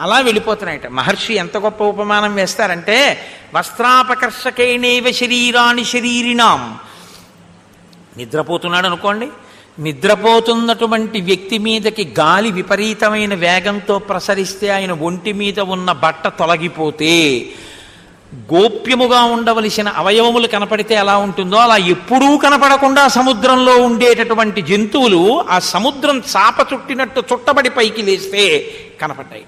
అలా వెళ్ళిపోతున్నాయట. మహర్షి ఎంత గొప్ప ఉపమానం వేస్తారంటే వస్త్రాపకర్షకేణేవ శరీరాణి శరీరినాం నిద్రపోతున్నాడు అనుకోండి. నిద్రపోతున్నటువంటి వ్యక్తి మీదకి గాలి విపరీతమైన వేగంతో ప్రసరిస్తే ఆయన ఒంటి మీద ఉన్న బట్ట తొలగిపోతే గోప్యముగా ఉండవలసిన అవయవములు కనపడితే ఎలా ఉంటుందో అలా ఎప్పుడూ కనపడకుండా సముద్రంలో ఉండేటటువంటి జంతువులు ఆ సముద్రం చాప చుట్టినట్టు చుట్టబడి పైకి లేస్తే కనపడ్డాయి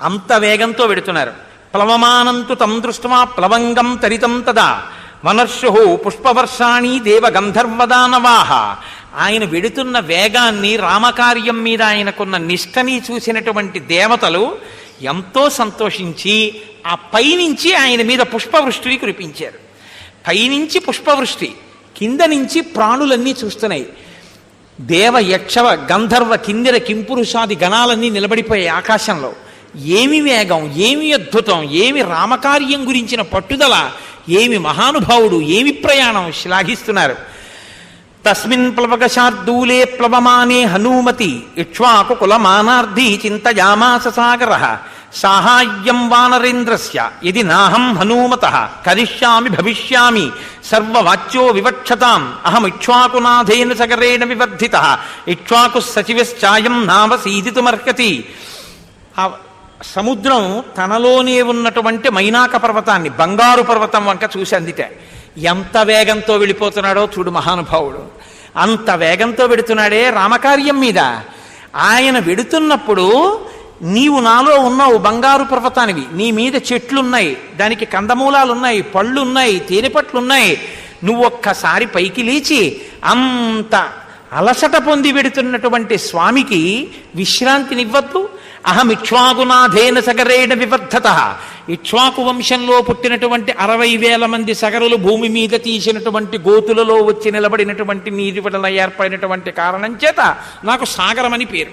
అంత వేగంతో వెడుతున్నారు. ప్లవమానంతు తం దృష్ట్వా ప్లవంగం తరితం తదా. వనర్షు పుష్పవర్షాణి దేవ గంధర్వదానవాహ ఆయన వెడుతున్న వేగాన్ని రామకార్యం మీద ఆయనకున్న నిష్టని చూసినటువంటి దేవతలు ఎంతో సంతోషించి ఆ పైనుంచి ఆయన మీద పుష్పవృష్టిని కురిపించారు. పైనుంచి పుష్పవృష్టి కింద నుంచి ప్రాణులన్నీ చూస్తున్నాయి. దేవ యక్షవ గంధర్వ కిందిర కింపురుషాది గణాలన్నీ నిలబడిపోయాయి ఆకాశంలో. ఏమి వేగం ఏమి అద్భుతం ఏమి రామకార్యం గురించిన పట్టుదల ఏమి మహానుభావుడు ఏమి ప్రయాణం శ్లాఘిస్తున్నారు. తస్మిన్ ప్లవగశార్దూలే ప్లవమానే హనుమతి ఇక్ష్వాకు కులమానార్థి చింతయామాస సాగర సాహాయ్యం వానరేంద్రస్య ఇది నాహం హనుమత కరిష్యామి భవిష్యామి సర్వవాచ్యో వివక్షతాం అహం ఇక్ష్వాకునాథేన సగరేణ వివర్ధిత ఇక్ష్వాకు సచివశ్చాయం నావసీదితుమర్హతి ఆ సముద్రం తనలోనే ఉన్నటువంటి మైనాక పర్వతాన్ని బంగారు పర్వతం వంక చూసి అందితే ఎంత వేగంతో వెళ్ళిపోతున్నాడో చూడు మహానుభావుడు. అంత వేగంతో వెడుతున్నాడే రామకార్యం మీద. ఆయన వెడుతున్నప్పుడు నీవు నాలో ఉన్నావు బంగారు పర్వతానివి. నీ మీద చెట్లున్నాయి దానికి కందమూలాలు ఉన్నాయి పళ్ళు ఉన్నాయి తేనెపట్లున్నాయి. నువ్వు ఒక్కసారి పైకి లేచి అంత అలసట పొంది వెడుతున్నటువంటి స్వామికి విశ్రాంతినివ్వద్దు. అహం ఇక్ష్వాకునాథేన సగరేణ వివర్ధత. ఇక్ష్వాకు వంశంలో పుట్టినటువంటి అరవై వేల మంది సగరులు భూమి మీద తీసినటువంటి గోతులలో వచ్చి నిలబడినటువంటి నీటి వలన ఏర్పడినటువంటి కారణం చేత నాకు సాగరమని పేరు.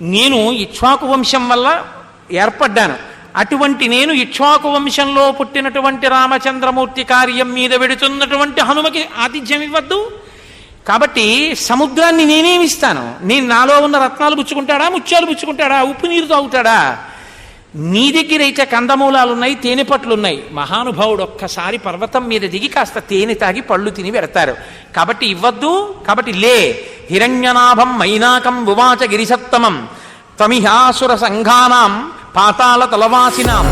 నేను ఇక్ష్వాకు వంశం వల్ల ఏర్పడ్డాను. అటువంటి నేను ఇక్ష్వాకు వంశంలో పుట్టినటువంటి రామచంద్రమూర్తి కార్యం మీద వెడుతున్నటువంటి హనుమకి ఆతిథ్యం ఇవ్వద్దు. కాబట్టి సముద్రాన్ని నేనేమిస్తాను నేను నాలో ఉన్న రత్నాలు పుచ్చుకుంటాడా? ముత్యాలు పుచ్చుకుంటాడా? ఉప్పు నీరు తాగుతాడా? నీ దగ్గర అయితే కందమూలాలు ఉన్నాయి తేనె పట్లు ఉన్నాయి మహానుభావుడు ఒక్కసారి పర్వతం మీద దిగి కాస్త తేనె తాగి పళ్ళు తిని పెడతారు. కాబట్టి ఇవ్వద్దు కాబట్టి లే. హిరణ్యనాభం మైనాకం భువాచ గిరిసత్తమం తమిహాసుర సంఘానాం పాతాళ తలవాసినాం.